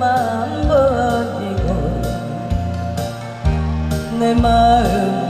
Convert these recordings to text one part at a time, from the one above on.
마음 버리고 내 마음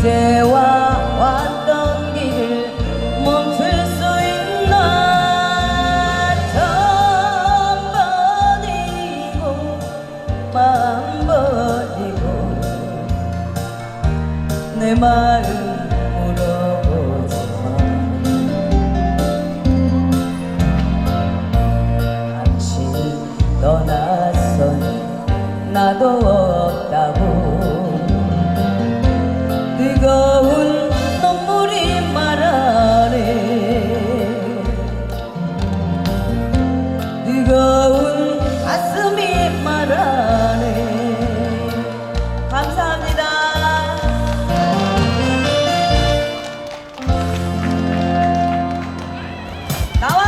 이제와 왔던 길을 멈출 수 있나? 천 번이고 만 번이고 내 마음 물어보지마 당신이 떠났으니 나도 love.